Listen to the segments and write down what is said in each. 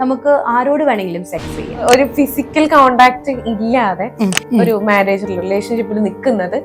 നമുക്ക് ആരോട് വേണമെങ്കിലും സെക്സ് ചെയ്യാം. ഒരു ഫിസിക്കൽ കോണ്ടാക്ട് ഇല്ലാതെ ഒരു മാരേജ് റിലേഷൻഷിപ്പിൽ നിൽക്കുന്നത്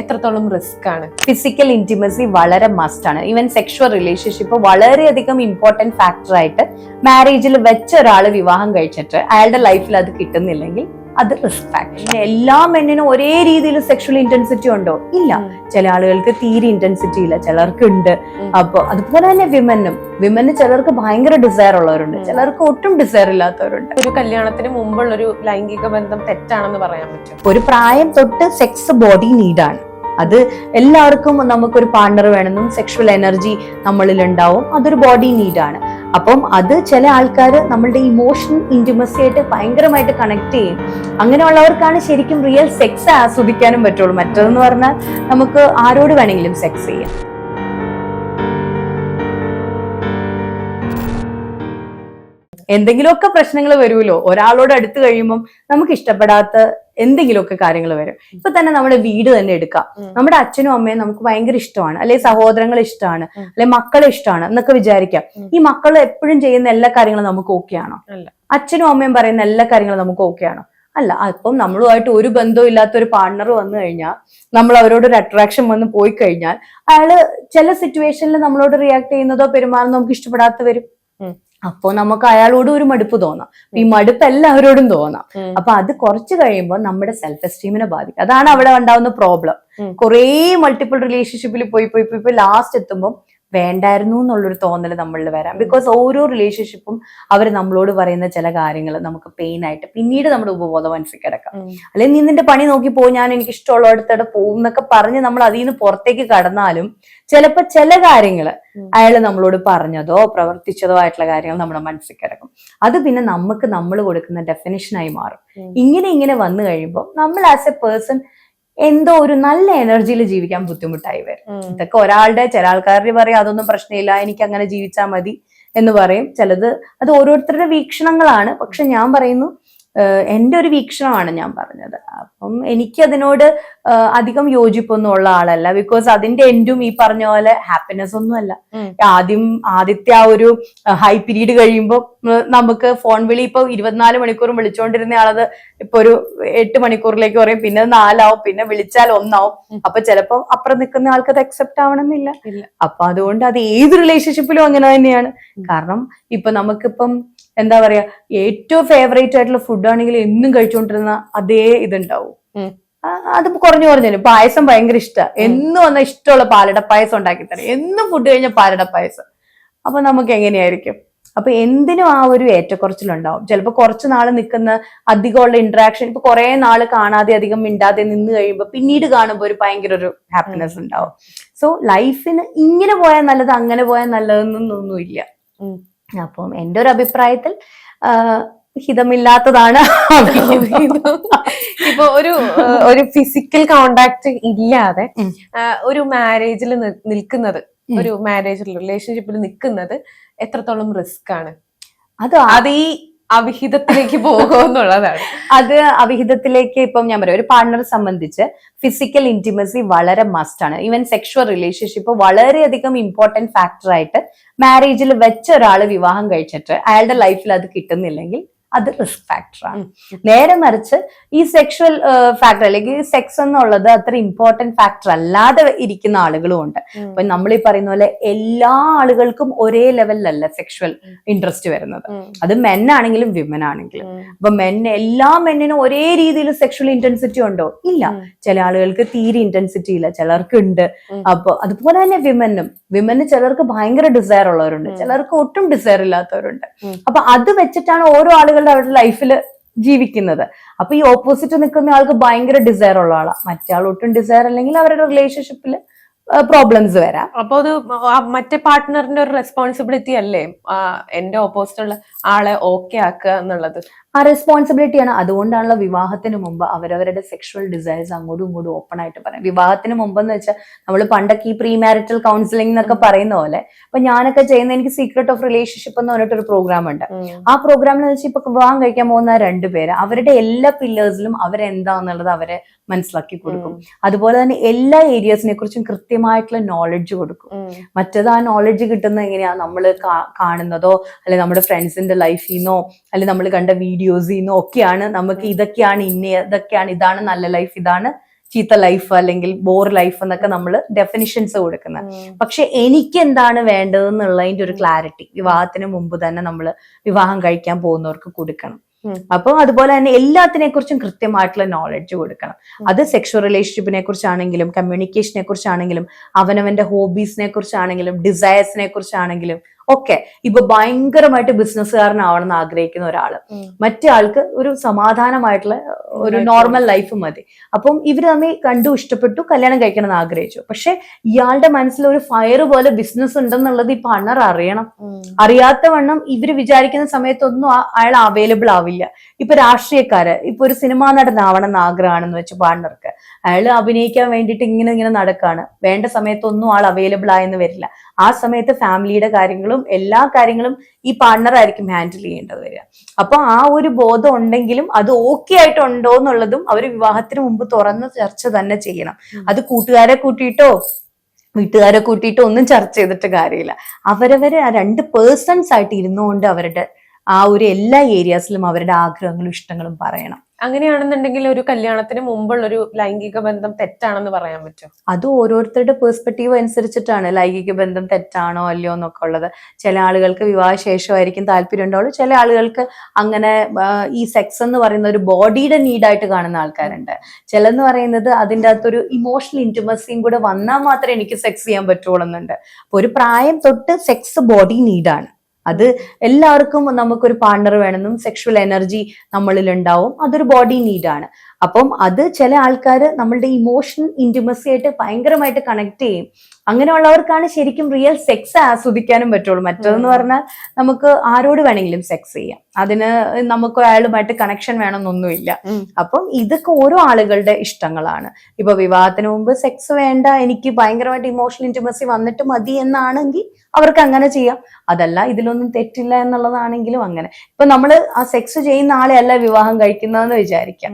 എത്രത്തോളം റിസ്ക് ആണ്? ഫിസിക്കൽ ഇന്റിമസി വളരെ മസ്റ്റ് ആണ്. ഈവൻ സെക്ഷുവൽ റിലേഷൻഷിപ്പ് വളരെയധികം ഇമ്പോർട്ടന്റ് ഫാക്ടർ ആയിട്ട് മാരേജിൽ വെച്ച ഒരാൾ വിവാഹം കഴിച്ചിട്ട് അയാളുടെ ലൈഫിൽ അത് കിട്ടുന്നില്ലെങ്കിൽ അത് റിസ്ക് ഫാക്ടർ എല്ലാ മെന്നിനും ഒരേ രീതിയിൽ സെക്ഷൽ ഇന്റൻസിറ്റി ഉണ്ടോ? ഇല്ല. ചില ആളുകൾക്ക് തീരെ ഇന്റൻസിറ്റി ഇല്ല. ചിലർക്ക് ഉണ്ട് അപ്പോൾ അപ്പൊ അതുപോലെ തന്നെ വിമനും വിമന് ചിലർക്ക് ഭയങ്കര ഡിസയർ ഉള്ളവരുണ്ട്. ചിലർക്ക് ഒട്ടും ഡിസയർ ഇല്ലാത്തവരുണ്ട്. ഒരു കല്യാണത്തിന് മുമ്പുള്ള ഒരു ലൈംഗിക ബന്ധം തെറ്റാണെന്ന് പറയാൻ പറ്റും ഒരു പ്രായം തൊട്ട് സെക്സ് ബോഡി നീഡാണ് അത് എല്ലാവർക്കും നമുക്കൊരു പാർട്ണർ വേണമെന്നും സെക്ഷുവൽ എനർജി നമ്മളിൽ ഉണ്ടാവും അതൊരു ബോഡി നീഡാണ് അപ്പം അത് ചില ആൾക്കാർ നമ്മളുടെ ഇമോഷൻ ഇന്റിമസി ആയിട്ട് ഭയങ്കരമായിട്ട് കണക്ട് ചെയ്യും. അങ്ങനെയുള്ളവർക്കാണ് ശരിക്കും റിയൽ സെക്സ് ആസ്വദിക്കാനും പറ്റുള്ളൂ. മറ്റതെന്ന് പറഞ്ഞാൽ നമുക്ക് ആരോട് വേണമെങ്കിലും സെക്സ് ചെയ്യാം. എന്തെങ്കിലുമൊക്കെ പ്രശ്നങ്ങൾ വരുമല്ലോ. ഒരാളോട് അടുത്ത് കഴിയുമ്പം നമുക്ക് ഇഷ്ടപ്പെടാത്ത എന്തെങ്കിലുമൊക്കെ കാര്യങ്ങൾ വരും. ഇപ്പൊ തന്നെ നമ്മുടെ വീട് തന്നെ എടുക്കാം. നമ്മുടെ അച്ഛനും അമ്മയും നമുക്ക് ഭയങ്കര ഇഷ്ടമാണ്. അല്ലെ സഹോദരങ്ങൾ ഇഷ്ടമാണ്. അല്ലെ മക്കളെ ഇഷ്ടമാണ് എന്നൊക്കെ വിചാരിക്കാം. ഈ മക്കൾ എപ്പോഴും ചെയ്യുന്ന എല്ലാ കാര്യങ്ങളും നമുക്ക് ഓക്കെ ആണോ. അച്ഛനും അമ്മയും പറയുന്ന എല്ലാ കാര്യങ്ങളും നമുക്ക് ഓക്കെ ആണോ? അല്ല അപ്പം നമ്മളുമായിട്ട് ഒരു ബന്ധവും ഇല്ലാത്ത ഒരു പാർട്ണർ വന്നു കഴിഞ്ഞാൽ നമ്മൾ അവരോട് ഒരു അട്രാക്ഷൻ വന്ന് പോയി കഴിഞ്ഞാൽ അയാൾ ചില സിറ്റുവേഷനിൽ നമ്മളോട് റിയാക്ട് ചെയ്യുന്നതോ പെരുമാറുന്നതോ നമുക്ക് ഇഷ്ടപ്പെടാത്ത വരും. ഉം. അപ്പോൾ നമുക്ക് അയാളോട് ഒരു മടുപ്പ് തോന്നാം. ഈ മടുപ്പ് എല്ലാവരോടും തോന്നാം. അപ്പൊ അത് കുറച്ച് കഴിയുമ്പോൾ നമ്മുടെ സെൽഫ് എസ്റ്റീമിനെ ബാധിക്കും. അതാണ് അവിടെ ഉണ്ടാവുന്ന പ്രോബ്ലം കുറെ മൾട്ടിപ്പിൾ റിലേഷൻഷിപ്പിൽ പോയി പോയി പോയി ലാസ്റ്റ് എത്തുമ്പോൾ വേണ്ടായിരുന്നു എന്നുള്ളൊരു തോന്നൽ നമ്മളിൽ വരാം. ബിക്കോസ് ഓരോ റിലേഷൻഷിപ്പും അവർ നമ്മളോട് പറയുന്ന ചില കാര്യങ്ങൾ നമുക്ക് പെയിൻ ആയിട്ട് പിന്നീട് നമ്മുടെ ഉപബോധ മനസ്സിൽ കിടക്കാം. അല്ലെങ്കിൽ നീ നിന്റെ പണി നോക്കി പോകും ഞാൻ എനിക്ക് ഇഷ്ടമുള്ള അടുത്തിടെ പോകും എന്നൊക്കെ പറഞ്ഞ് നമ്മൾ അതിൽ നിന്ന് പുറത്തേക്ക് കടന്നാലും ചിലപ്പോൾ ചില കാര്യങ്ങൾ അയാൾ നമ്മളോട് പറഞ്ഞതോ പ്രവർത്തിച്ചതോ ആയിട്ടുള്ള കാര്യങ്ങൾ നമ്മുടെ മനസ്സിൽ കിടക്കും. അത് പിന്നെ നമുക്ക് നമ്മൾ കൊടുക്കുന്ന ഡെഫിനേഷനായി മാറും. ഇങ്ങനെ ഇങ്ങനെ വന്നു കഴിയുമ്പോൾ നമ്മൾ ആസ് എ പേഴ്സൺ എന്തോ ഒരു നല്ല എനർജിയിൽ ജീവിക്കാൻ ബുദ്ധിമുട്ടായി വരും. ഇതൊക്കെ ഒരാളുടെ ചില ആൾക്കാർ പറയും അതൊന്നും പ്രശ്നമില്ല എനിക്ക് അങ്ങനെ ജീവിച്ചാൽ മതി എന്ന് പറയും. ചിലത് അത് ഓരോരുത്തരുടെ വീക്ഷണങ്ങളാണ്. പക്ഷെ ഞാൻ പറയുന്നു എന്റെ ഒരു വീക്ഷണമാണ് ഞാൻ പറഞ്ഞത്. അപ്പം എനിക്ക് അതിനോട് അധികം യോജിപ്പൊന്നും ഉള്ള ആളല്ല. ബിക്കോസ് അതിന്റെ എൻഡും ഈ പറഞ്ഞ പോലെ ഹാപ്പിനെസ് ഒന്നുമല്ല. ആദ്യം ആദ്യത്തെ ആ ഒരു ഹൈ പീരീഡ് കഴിയുമ്പോൾ നമുക്ക് ഫോൺ വിളി ഇപ്പൊ ഇരുപത്തിനാല് മണിക്കൂറും വിളിച്ചുകൊണ്ടിരുന്ന ആളത് ഇപ്പൊ ഒരു എട്ട് മണിക്കൂറിലേക്ക് പറയും. പിന്നെ നാലാവും പിന്നെ വിളിച്ചാൽ ഒന്നാവും. അപ്പൊ ചിലപ്പോ അപ്പുറം നിൽക്കുന്ന ആൾക്ക് അത് അക്സെപ്റ്റ് ആവണമെന്നില്ല. അപ്പൊ അതുകൊണ്ട് അത് ഏത് റിലേഷൻഷിപ്പിലും അങ്ങനെ തന്നെയാണ്. കാരണം ഇപ്പൊ നമുക്കിപ്പം എന്താ പറയാ ഏറ്റവും ഫേവറേറ്റ് ആയിട്ടുള്ള ഫുഡ് ആണെങ്കിൽ എന്നും കഴിച്ചുകൊണ്ടിരുന്ന അതേ ഇതുണ്ടാവും. അത് കുറഞ്ഞു കുറഞ്ഞു പായസം ഭയങ്കര ഇഷ്ടമാണ് എന്നും വന്ന ഇഷ്ടമുള്ള പാലട പായസം ഉണ്ടാക്കി തരാം എന്നും ഫുഡ് കഴിഞ്ഞ പാലട പായസം അപ്പൊ നമുക്ക് എങ്ങനെയായിരിക്കും? അപ്പൊ എന്തിനും ആ ഒരു ഏറ്റക്കുറച്ചിലുണ്ടാവും. ചിലപ്പോൾ കുറച്ച് നാൾ നിൽക്കുന്ന അധികമുള്ള ഇന്ററാക്ഷൻ ഇപ്പൊ കുറെ നാൾ കാണാതെ അധികം മിണ്ടാതെ നിന്ന് കഴിയുമ്പോൾ പിന്നീട് കാണുമ്പോൾ ഒരു ഭയങ്കര ഒരു ഹാപ്പിനെസ് ഉണ്ടാവും. സോ ലൈഫിന് ഇങ്ങനെ പോയാൽ നല്ലത് അങ്ങനെ പോയാൽ നല്ലതെന്നൊന്നുമില്ല. ഉം. അപ്പം എന്റെ ഒരു അഭിപ്രായത്തിൽ ഹിതമില്ലാത്തതാണ് ഇപ്പൊ ഒരു ഒരു ഫിസിക്കൽ കോണ്ടാക്ട് ഇല്ലാതെ ഒരു മാരേജിൽ നിൽക്കുന്നത് ഒരു മാരേജ് റിലേഷൻഷിപ്പിൽ നിൽക്കുന്നത് എത്രത്തോളം റിസ്ക് ആണ്? അത് അത് ഈ അവിഹിതത്തിലേക്ക് പോകുമെന്നുള്ളതാണ് അത് അവിഹിതത്തിലേക്ക് ഇപ്പം ഞാൻ പറയാം. ഒരു പാർട്ണറെ സംബന്ധിച്ച് ഫിസിക്കൽ ഇന്റിമസി വളരെ മസ്റ്റ് ആണ്. ഈവൻ സെക്ഷുവൽ റിലേഷൻഷിപ്പ് വളരെയധികം ഇമ്പോർട്ടന്റ് ഫാക്ടർ ആയിട്ട് മാരേജിൽ വെച്ച ഒരാൾ വിവാഹം കഴിച്ചിട്ട് അയാളുടെ ലൈഫിൽ അത് കിട്ടുന്നില്ലെങ്കിൽ അത് റിസ്ക് ഫാക്ടറാണ് നേരെ മറിച്ച് ഈ സെക്ഷൽ ഫാക്ടർ അല്ലെങ്കിൽ സെക്സ് എന്നുള്ളത് അത്ര ഇമ്പോർട്ടന്റ് ഫാക്ടർ അല്ലാതെ ഇരിക്കുന്ന ആളുകളും ഉണ്ട്. അപ്പൊ നമ്മൾ ഈ പറയുന്ന പോലെ എല്ലാ ആളുകൾക്കും ഒരേ ലെവലിലല്ല സെക്ഷൽ ഇൻട്രസ്റ്റ് വരുന്നത്. അത് മെൻ ആണെങ്കിലും വിമൻ ആണെങ്കിലും. അപ്പൊ മെൻ എല്ലാ മെന്നിനും ഒരേ രീതിയിൽ സെക്ഷൽ ഇന്റൻസിറ്റി ഉണ്ടോ? ഇല്ല. ചില ആളുകൾക്ക് തീരെ ഇന്റൻസിറ്റി ഇല്ല. ചിലർക്ക് ഉണ്ട്. അപ്പൊ അതുപോലെ തന്നെ വിമനും വിമന് ചിലർക്ക് ഭയങ്കര ഡിസയർ ഉള്ളവരുണ്ട്. ചിലർക്ക് ഒട്ടും ഡിസയർ ഇല്ലാത്തവരുണ്ട്. അപ്പൊ അത് വെച്ചിട്ടാണ് ഓരോ ആളുകളുടെ അവരുടെ ലൈഫിൽ ജീവിക്കുന്നത്. അപ്പൊ ഈ ഓപ്പോസിറ്റ് നിൽക്കുന്ന ആൾക്ക് ഭയങ്കര ഡിസയർ ഉള്ള ആളാ. മറ്റാൾ ഒട്ടും ഡിസയർ അല്ലെങ്കിൽ അവരുടെ റിലേഷൻഷിപ്പിൽ പ്രോബ്ലംസ് വരാം. അപ്പൊ അത് മറ്റേ പാർട്ട്ണറിന്റെ ഒരു റെസ്പോൺസിബിലിറ്റി അല്ലേ? എന്റെ ഓപ്പോസിറ്റ് ഉള്ള ആളെ ഓക്കെ ആക്കുക എന്നുള്ളത്. ആ റെസ്പോൺസിബിലിറ്റിയാണ് അതുകൊണ്ടാണല്ലോ വിവാഹത്തിന് മുമ്പ് അവരവരുടെ സെക്ഷുവൽ ഡിസൈർസ് അങ്ങോട്ടും ഇങ്ങോട്ടും ഓപ്പൺ ആയിട്ട് പറയാം വിവാഹത്തിന് മുമ്പ് എന്ന് വെച്ചാൽ നമ്മൾ പണ്ടൊക്കെ ഈ പ്രീ മാരിറ്റൽ കൗൺസിലിംഗ് എന്നൊക്കെ പറയുന്ന പോലെ ഇപ്പൊ ഞാനൊക്കെ ചെയ്യുന്ന എനിക്ക് സീക്രട്ട് ഓഫ് റിലേഷൻഷിപ്പ് എന്ന് പറഞ്ഞിട്ടൊരു പ്രോഗ്രാം ഉണ്ട്. ആ പ്രോഗ്രാമിൽ വെച്ചാൽ ഇപ്പൊ വിവാഹം കഴിക്കാൻ പോകുന്ന രണ്ടുപേര് അവരുടെ എല്ലാ പില്ലേഴ്സിലും അവരെന്താന്നുള്ളത് അവരെ മനസ്സിലാക്കി കൊടുക്കും. അതുപോലെ തന്നെ എല്ലാ ഏരിയസിനെ കുറിച്ചും കൃത്യമായിട്ടുള്ള നോളജ് കൊടുക്കും. മറ്റേത് ആ നോളജ് കിട്ടുന്നത് എങ്ങനെയാ? നമ്മൾ കാണുന്നതോ അല്ലെ നമ്മുടെ ഫ്രണ്ട്സിന്റെ ലൈഫിൽ നിന്നോ അല്ലെ നമ്മൾ കണ്ട വീഡിയോസിൽ ചെയ്യുന്നു. ഒക്കെയാണ് നമുക്ക് ഇതൊക്കെയാണ് ഇന്ന ഇതൊക്കെയാണ് ഇതാണ് നല്ല ലൈഫ് ഇതാണ് ചീത്ത ലൈഫ് അല്ലെങ്കിൽ ബോർ ലൈഫ് എന്നൊക്കെ നമ്മൾ ഡെഫിനിഷൻസ് കൊടുക്കുന്നത്. പക്ഷെ എനിക്ക് എന്താണ് വേണ്ടത് എന്നുള്ളതിന്റെ ഒരു ക്ലാരിറ്റി വിവാഹത്തിന് മുമ്പ് തന്നെ നമ്മൾ വിവാഹം കഴിക്കാൻ പോകുന്നവർക്ക് കൊടുക്കണം. ഉം. അപ്പൊ അതുപോലെ തന്നെ എല്ലാത്തിനെ കുറിച്ചും കൃത്യമായിട്ടുള്ള നോളജ് കൊടുക്കണം. അത് സെക്ഷൽ റിലേഷൻഷിപ്പിനെ കുറിച്ചാണെങ്കിലും കമ്മ്യൂണിക്കേഷനെ കുറിച്ചാണെങ്കിലും അവനവന്റെ ഹോബീസിനെ കുറിച്ചാണെങ്കിലും ഡിസയേഴ്സിനെ കുറിച്ചാണെങ്കിലും ഒക്കെ ഇപ്പൊ ഭയങ്കരമായിട്ട് ബിസിനസ്സുകാരനാവണം എന്ന് ആഗ്രഹിക്കുന്ന ഒരാൾ മറ്റേ ആൾക്ക് ഒരു സമാധാനമായിട്ടുള്ള ഒരു നോർമൽ ലൈഫ് മതി. അപ്പം ഇവർ തമ്മിൽ കണ്ടു ഇഷ്ടപ്പെട്ടു കല്യാണം കഴിക്കണം എന്ന് ആഗ്രഹിച്ചു പക്ഷെ ഇയാളുടെ മനസ്സിൽ ഒരു ഫയർ പോലെ ബിസിനസ് ഉണ്ടെന്നുള്ളത് ഇപ്പൊ അണർ അറിയണം. അറിയാത്ത വണ്ണം ഇവർ വിചാരിക്കുന്ന സമയത്തൊന്നും ആ- അയാൾ അവൈലബിൾ ആവില്ല. ഇപ്പൊ രാഷ്ട്രീയക്കാര് ഇപ്പൊ ഒരു സിനിമാ നടനാവണം എന്ന് ആഗ്രഹമാണെന്ന് വെച്ച് പാർട്ണർക്ക് അയാൾ അഭിനയിക്കാൻ വേണ്ടിയിട്ട് ഇങ്ങനെ ഇങ്ങനെ നടക്കാണ്. വേണ്ട സമയത്തൊന്നും ആൾ അവൈലബിൾ ആയെന്ന് വരില്ല. ആ സമയത്ത് ഫാമിലിയുടെ കാര്യങ്ങളും എല്ലാ കാര്യങ്ങളും ഈ പാർട്ണർ ആയിരിക്കും ഹാൻഡിൽ ചെയ്യേണ്ടത് വരിക. അപ്പൊ ആ ഒരു ബോധം ഉണ്ടെങ്കിലും അത് ഓക്കെ ആയിട്ടുണ്ടോ എന്നുള്ളതും അവർ വിവാഹത്തിന് മുമ്പ് തുറന്ന് ചർച്ച തന്നെ ചെയ്യണം. അത് കൂട്ടുകാരെ കൂട്ടിയിട്ടോ വീട്ടുകാരെ കൂട്ടിയിട്ടോ ഒന്നും ചർച്ച ചെയ്തിട്ട് കാര്യമില്ല. അവരവര് ആ രണ്ട് പേഴ്സൺസ് ആയിട്ട് ഇരുന്നുകൊണ്ട് അവരുടെ ആ ഒരു എല്ലാ ഏരിയാസിലും അവരുടെ ആഗ്രഹങ്ങളും ഇഷ്ടങ്ങളും പറയണം. അങ്ങനെയാണെന്നുണ്ടെങ്കിൽ ഒരു കല്യാണത്തിന് മുമ്പുള്ള ഒരു ലൈംഗിക ബന്ധം തെറ്റാണെന്ന് പറയാൻ പറ്റും അത് ഓരോരുത്തരുടെ പെർസ്പെക്റ്റീവ് അനുസരിച്ചിട്ടാണ് ലൈംഗിക ബന്ധം തെറ്റാണോ അല്ലയോ എന്നൊക്കെ ഉള്ളത്. ചില ആളുകൾക്ക് വിവാഹശേഷമായിരിക്കും താല്പര്യം ഉണ്ടാവുള്ളൂ. ചില ആളുകൾക്ക് അങ്ങനെ ഈ സെക്സ് എന്ന് പറയുന്ന ഒരു ബോഡിയുടെ നീഡായിട്ട് കാണുന്ന ആൾക്കാരുണ്ട്. ചിലന്ന് പറയുന്നത് അതിന്റെ അകത്തൊരു ഇമോഷണൽ ഇന്റിമസിയും കൂടെ വന്നാൽ മാത്രമേ എനിക്ക് സെക്സ് ചെയ്യാൻ പറ്റുള്ളൂ എന്നുണ്ട്. അപ്പൊ ഒരു പ്രായം തൊട്ട് സെക്സ് ബോഡി നീഡാണ് അത് എല്ലാവർക്കും നമുക്കൊരു പാർട്ണർ വേണമെന്നും സെക്ഷുവൽ എനർജി നമ്മളിൽ ഉണ്ടാവും അതൊരു ബോഡി നീഡാണ് അപ്പം അത് ചില ആൾക്കാർ നമ്മളുടെ ഇമോഷൻ ഇന്റിമസി ആയിട്ട് ഭയങ്കരമായിട്ട് കണക്ട് ചെയ്യും. അങ്ങനെയുള്ളവർക്കാണ് ശരിക്കും റിയൽ സെക്സ് ആസ്വദിക്കാനും പറ്റുള്ളൂ. മറ്റേതെന്ന് പറഞ്ഞാൽ നമുക്ക് ആരോട് വേണമെങ്കിലും സെക്സ് ചെയ്യാം. അതിന് നമുക്ക് അയാളുമായിട്ട് കണക്ഷൻ വേണമെന്നൊന്നുമില്ല. അപ്പം ഇതൊക്കെ ഓരോ ആളുകളുടെ ഇഷ്ടങ്ങളാണ്. ഇപ്പൊ വിവാഹത്തിന് മുമ്പ് സെക്സ് വേണ്ട എനിക്ക് ഭയങ്കരമായിട്ട് ഇമോഷണൽ ഇന്റിമസി വന്നിട്ട് മതി എന്നാണെങ്കിൽ അവർക്ക് അങ്ങനെ ചെയ്യാം. അതല്ല ഇതിലൊന്നും തെറ്റില്ല എന്നുള്ളതാണെങ്കിലും അങ്ങനെ. ഇപ്പൊ നമ്മൾ ആ സെക്സ് ചെയ്യുന്ന ആളെ അല്ല വിവാഹം കഴിക്കുന്നതെന്ന് വിചാരിക്കാം.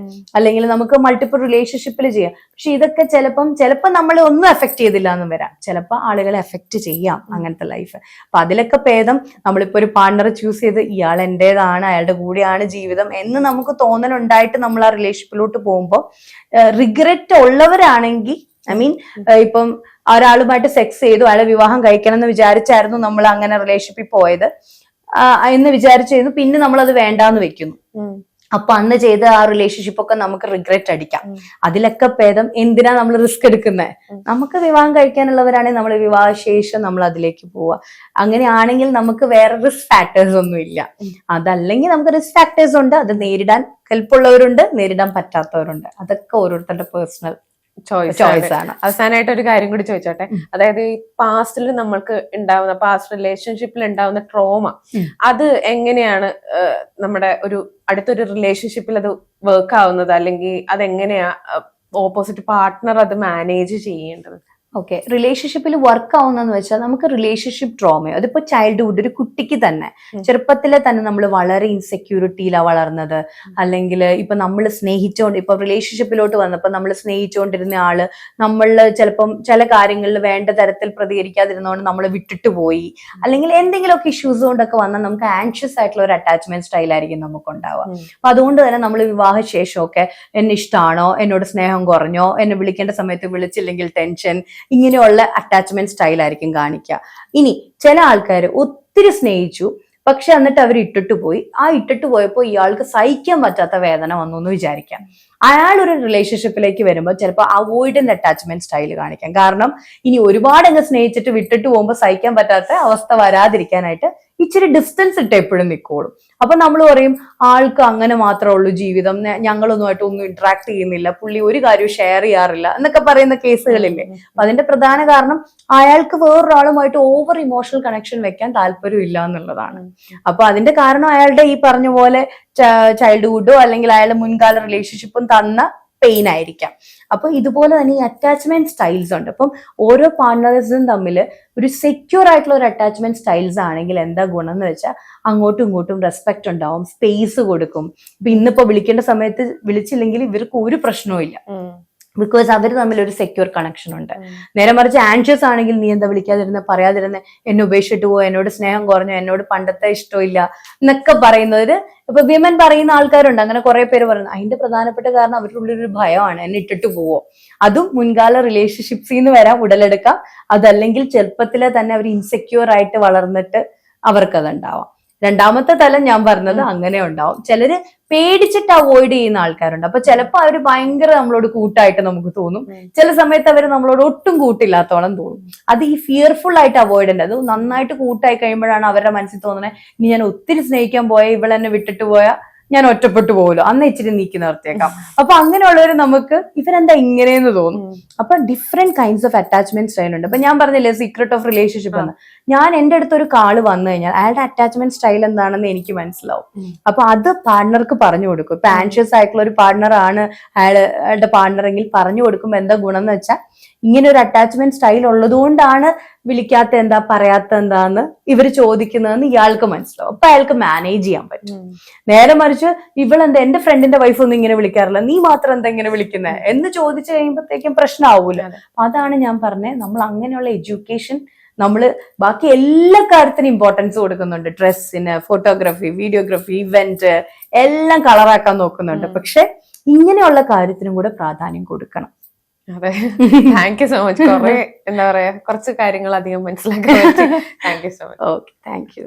അല്ലെങ്കിൽ നമുക്ക് മൾട്ടിപ്പിൾ റിലേഷൻഷിപ്പിൽ ചെയ്യാം. പക്ഷെ ഇതൊക്കെ ചിലപ്പം ചിലപ്പോൾ നമ്മൾ ഒന്നും എഫക്ട് ചെയ്തില്ല എന്ന് വരാം. ചിലപ്പോൾ ആളുകളെ എഫക്ട് ചെയ്യാം അങ്ങനത്തെ ലൈഫ് അപ്പൊ അതിലൊക്കെ ഭേദം നമ്മളിപ്പോ ഒരു പാർട്ണർ ചൂസ് ചെയ്ത് ഇയാൾ എന്റെതാണ് അയാളുടെ കൂടെയാണ് ജീവിതം എന്ന് നമുക്ക് തോന്നലുണ്ടായിട്ട് നമ്മൾ ആ റിലേഷൻഷിപ്പിലോട്ട് പോകുമ്പോൾ റിഗ്രറ്റ് ഉള്ളവരാണെങ്കിൽ ഐ മീൻ ഇപ്പം ഒരാളുമായിട്ട് സെക്സ് ചെയ്തു അയാളെ വിവാഹം കഴിക്കണം എന്ന് വിചാരിച്ചായിരുന്നു നമ്മൾ അങ്ങനെ റിലേഷൻഷിപ്പിൽ പോയത്. എന്ന് വിചാരിച്ചിരുന്നു. പിന്നെ നമ്മൾ അത് വേണ്ടാന്ന് വെക്കുന്നു. അപ്പൊ അന്ന് ചെയ്ത ആ റിലേഷൻഷിപ്പ് ഒക്കെ നമുക്ക് റിഗ്രറ്റ് അടിക്കാം. അതിലൊക്കെ ഭേദം എന്തിനാ നമ്മൾ റിസ്ക് എടുക്കുന്നത് നമുക്ക് വിവാഹം കഴിക്കാനുള്ളവരാണെങ്കിൽ നമ്മൾ വിവാഹശേഷം നമ്മൾ അതിലേക്ക് പോവുക അങ്ങനെയാണെങ്കിൽ നമുക്ക് വേറെ റിസ്ക് ഫാക്ടേഴ്സ് ഒന്നും ഇല്ല അതല്ലെങ്കിൽ നമുക്ക് റിസ്ക് ഫാക്ടേഴ്സ് ഉണ്ട്. അത് നേരിടാൻ കെൽപ്പുള്ളവരുണ്ട് നേരിടാൻ പറ്റാത്തവരുണ്ട്. അതൊക്കെ ഓരോരുത്തരുടെ പേഴ്സണൽ ചോയ്സ് ആണ്. അവസാനമായിട്ട് ഒരു കാര്യം കൂടി ചോദിച്ചോട്ടെ. അതായത് ഈ പാസ്റ്റിൽ നമ്മൾക്ക് ഉണ്ടാവുന്ന പാസ്റ്റ് റിലേഷൻഷിപ്പിൽ ഉണ്ടാവുന്ന ട്രോമ അത് എങ്ങനെയാണ് നമ്മുടെ ഒരു അടുത്തൊരു റിലേഷൻഷിപ്പിൽ അത് വർക്ക് ആവുന്നത്? അല്ലെങ്കിൽ അതെങ്ങനെയാ ഓപ്പോസിറ്റ് പാർട്ട്ണർ അത് മാനേജ് ചെയ്യേണ്ടത്? ഓക്കെ റിലേഷൻഷിപ്പിൽ വർക്ക് ആവുന്നതെന്ന് വെച്ചാൽ നമുക്ക് റിലേഷൻഷിപ്പ് ട്രോമയോ അതിപ്പോ ചൈൽഡ്ഹുഡ് ഒരു കുട്ടിക്ക് തന്നെ. ചെറുപ്പത്തിലെ തന്നെ നമ്മൾ വളരെ ഇൻസെക്യൂരിറ്റിയിലാണ് വളർന്നത് അല്ലെങ്കിൽ ഇപ്പൊ നമ്മൾ സ്നേഹിച്ചോണ്ട് ഇപ്പൊ റിലേഷൻഷിപ്പിലോട്ട് വന്നപ്പോൾ നമ്മൾ സ്നേഹിച്ചുകൊണ്ടിരുന്ന ആൾ നമ്മളിൽ ചിലപ്പം ചില കാര്യങ്ങളിൽ വേണ്ട തരത്തിൽ പ്രതികരിക്കാതിരുന്നതുകൊണ്ട് നമ്മൾ വിട്ടിട്ട് പോയി അല്ലെങ്കിൽ എന്തെങ്കിലുമൊക്കെ ഇഷ്യൂസ് കൊണ്ടൊക്കെ വന്നാൽ നമുക്ക് ആൻഷ്യസ് ആയിട്ടുള്ള ഒരു അറ്റാച്ച്മെന്റ് സ്റ്റൈലായിരിക്കും നമുക്ക് ഉണ്ടാവുക. അപ്പൊ അതുകൊണ്ട് തന്നെ നമ്മൾ വിവാഹ ശേഷമൊക്കെ എന്നെ ഇഷ്ടമാണോ എന്നോട് സ്നേഹം കുറഞ്ഞോ എന്നെ വിളിക്കേണ്ട സമയത്ത് വിളിച്ചില്ലെങ്കിൽ ടെൻഷൻ ഇങ്ങനെയുള്ള അറ്റാച്ച്മെന്റ് സ്റ്റൈലായിരിക്കും കാണിക്കുക. ഇനി ചില ആൾക്കാർ ഒത്തിരി സ്നേഹിച്ചു. പക്ഷെ എന്നിട്ട് അവർ ഇട്ടിട്ട് പോയി. ആ ഇട്ടിട്ട് പോയപ്പോൾ ഇയാൾക്ക് സഹിക്കാൻ പറ്റാത്ത വേദന വന്നു എന്ന് വിചാരിക്കാം. അയാൾ ഒരു റിലേഷൻഷിപ്പിലേക്ക് വരുമ്പോൾ ചിലപ്പോൾ അവോയ്ഡന്റ് അറ്റാച്ച്മെന്റ് സ്റ്റൈൽ കാണിക്കാം. കാരണം ഇനി ഒരുപാട് അങ്ങ് സ്നേഹിച്ചിട്ട് വിട്ടിട്ട് പോകുമ്പോൾ സഹിക്കാൻ പറ്റാത്ത അവസ്ഥ വരാതിരിക്കാനായിട്ട് ഇച്ചിരി ഡിസ്റ്റൻസ് ഇട്ട് എപ്പോഴും നിൽക്കോളും അപ്പൊ നമ്മൾ പറയും ആൾക്ക് അങ്ങനെ മാത്രമേ ഉള്ളൂ ജീവിതം. ഞങ്ങളൊന്നുമായിട്ട് ഒന്നും ഇന്ററാക്ട് ചെയ്യുന്നില്ല. പുള്ളി ഒരു കാര്യവും ഷെയർ ചെയ്യാറില്ല. എന്നൊക്കെ പറയുന്ന കേസുകളില്ലേ? അപ്പൊ അതിന്റെ പ്രധാന കാരണം അയാൾക്ക് വേറൊരാളുമായിട്ട് ഓവർ ഇമോഷണൽ കണക്ഷൻ വെക്കാൻ താല്പര്യമില്ല എന്നുള്ളതാണ്. അപ്പൊ അതിന്റെ കാരണം അയാളുടെ ഈ പറഞ്ഞ പോലെ ചൈൽഡ്ഹുഡോ അല്ലെങ്കിൽ അയാളുടെ മുൻകാല റിലേഷൻഷിപ്പും തന്ന പെയിൻ ആയിരിക്കാം. അപ്പൊ ഇതുപോലെ തന്നെ ഈ അറ്റാച്ച്മെന്റ് സ്റ്റൈൽസ് ഉണ്ട്. അപ്പം ഓരോ പാർട്ട്നേഴ്സും തമ്മിൽ ഒരു സെക്യൂർ ആയിട്ടുള്ള ഒരു അറ്റാച്ച്മെന്റ് സ്റ്റൈൽസ് ആണെങ്കിൽ എന്താ ഗുണം എന്ന് വെച്ചാൽ അങ്ങോട്ടും ഇങ്ങോട്ടും റെസ്പെക്ട് ഉണ്ടാവും സ്പേസ് കൊടുക്കും. ഇപ്പൊ ഇന്നിപ്പോ വിളിക്കേണ്ട സമയത്ത് വിളിച്ചില്ലെങ്കിൽ ഇവർക്ക് ഒരു പ്രശ്നവും ബിക്കോസ് അവർ തമ്മിൽ ഒരു സെക്യൂർ കണക്ഷൻ ഉണ്ട് നേരെ മറിച്ച് ആൻഷ്യസ് ആണെങ്കിൽ നീ എന്താ വിളിക്കാതിരുന്ന പറയാതിരുന്ന എന്നെ ഉപേക്ഷിച്ചിട്ട് പോയോ എന്നോട് സ്നേഹം കുറഞ്ഞു എന്നോട് പണ്ടത്തെ ഇഷ്ടമില്ല എന്നൊക്കെ പറയുന്നവര് ഇപ്പൊ വിമൻ പറയുന്ന ആൾക്കാരുണ്ട്. അങ്ങനെ കുറെ പേര് പറയുന്നു. അതിന്റെ പ്രധാനപ്പെട്ട കാരണം അവരുടെ ഉള്ളിൽ ഒരു ഭയമാണ്. എന്നെ ഇട്ടിട്ട് പോവോ. അതും മുൻകാല റിലേഷൻഷിപ്സിൽ നിന്ന് വരാം ഉടലെടുക്കാം. അതല്ലെങ്കിൽ ചെറുപ്പത്തിലെ തന്നെ അവർ ഇൻസെക്യൂർ ആയിട്ട് വളർന്നിട്ട് അവർക്കത് ഉണ്ടാവാം രണ്ടാമത്തെ തലം ഞാൻ പറഞ്ഞത് അങ്ങനെ ഉണ്ടാവും. ചിലര് പേടിച്ചിട്ട് അവോയ്ഡ് ചെയ്യുന്ന ആൾക്കാരുണ്ട്. അപ്പൊ ചിലപ്പോ അവർ ഭയങ്കര നമ്മളോട് കൂട്ടായിട്ട് നമുക്ക് തോന്നും. ചില സമയത്ത് അവർ നമ്മളോട് ഒട്ടും കൂട്ടില്ലാത്തോളം തോന്നും. അത് ഈ ഫിയർഫുൾ ആയിട്ട് അവോയ്ഡ് ഉണ്ട് അത് നന്നായിട്ട് കൂട്ടായി കഴിയുമ്പോഴാണ് അവരുടെ മനസ്സിൽ തോന്നുന്നത് ഇനി ഞാൻ ഒത്തിരി സ്നേഹിക്കാൻ പോയ ഇവളെന്നെ വിട്ടിട്ട് പോയാ. ഞാൻ ഒറ്റപ്പെട്ടു പോകുമല്ലോ അന്ന് ഇച്ചിരി നീക്കി നിർത്തിയേക്കാം. അപ്പൊ അങ്ങനെയുള്ളവർ നമുക്ക് ഇവരെന്താ ഇങ്ങനെയെന്ന് തോന്നും. അപ്പൊ different kinds of attachment style ഉണ്ട്. അപ്പൊ ഞാൻ പറഞ്ഞില്ലേ സീക്രട്ട് ഓഫ് റിലേഷൻഷിപ്പ് എന്ന്. ഞാൻ എന്റെ അടുത്ത് ഒരു കാൾ വന്നു കഴിഞ്ഞാൽ അയാളുടെ അറ്റാച്ച്മെന്റ് സ്റ്റൈൽ എന്താണെന്ന് എനിക്ക് മനസ്സിലാവും. അപ്പൊ അത് പാർട്ണർക്ക് പറഞ്ഞു കൊടുക്കും. ഇപ്പൊ ആൻഷ്യസ് ആയിട്ടുള്ള ഒരു പാർട്ണർ ആണ് അയാൾ അയാളുടെ പാർട്ണർ എങ്കിൽ പറഞ്ഞു കൊടുക്കുമ്പോൾ എന്താ ഗുണം എന്ന് വെച്ചാൽ ഇങ്ങനെ ഒരു അറ്റാച്ച്മെന്റ് സ്റ്റൈൽ ഉള്ളതുകൊണ്ടാണ് വിളിക്കാത്ത എന്താ പറയാത്ത എന്താന്ന് ഇവർ ചോദിക്കുന്നതെന്ന് ഇയാൾക്ക് മനസ്സിലാവും. അപ്പൊ അയാൾക്ക് മാനേജ് ചെയ്യാൻ പറ്റും. നേരെ മറിച്ച് ഇവളെന്താ എന്റെ ഫ്രണ്ടിന്റെ വൈഫ് ഒന്നും ഇങ്ങനെ വിളിക്കാറില്ല. നീ മാത്രം എന്താ ഇങ്ങനെ വിളിക്കുന്നത് എന്ന് ചോദിച്ചു കഴിയുമ്പോഴത്തേക്കും പ്രശ്നമാവൂല അതാണ് ഞാൻ പറഞ്ഞത് നമ്മൾ അങ്ങനെയുള്ള എഡ്യൂക്കേഷൻ നമ്മൾ ബാക്കി എല്ലാ കാര്യത്തിനും ഇമ്പോർട്ടൻസ് കൊടുക്കുന്നുണ്ട്. ഡ്രസ്സിന് ഫോട്ടോഗ്രാഫി വീഡിയോഗ്രാഫി ഇവന്റ് എല്ലാം കളറാക്കാൻ നോക്കുന്നുണ്ട്. പക്ഷെ ഇങ്ങനെയുള്ള കാര്യത്തിനും കൂടെ പ്രാധാന്യം കൊടുക്കണം. അതെ. താങ്ക് യു സോ മച്ച് കുറെ എന്താ പറയാ കുറച്ച് കാര്യങ്ങൾ അധികം മനസ്സിലാക്കാൻ thank you so much okay thank you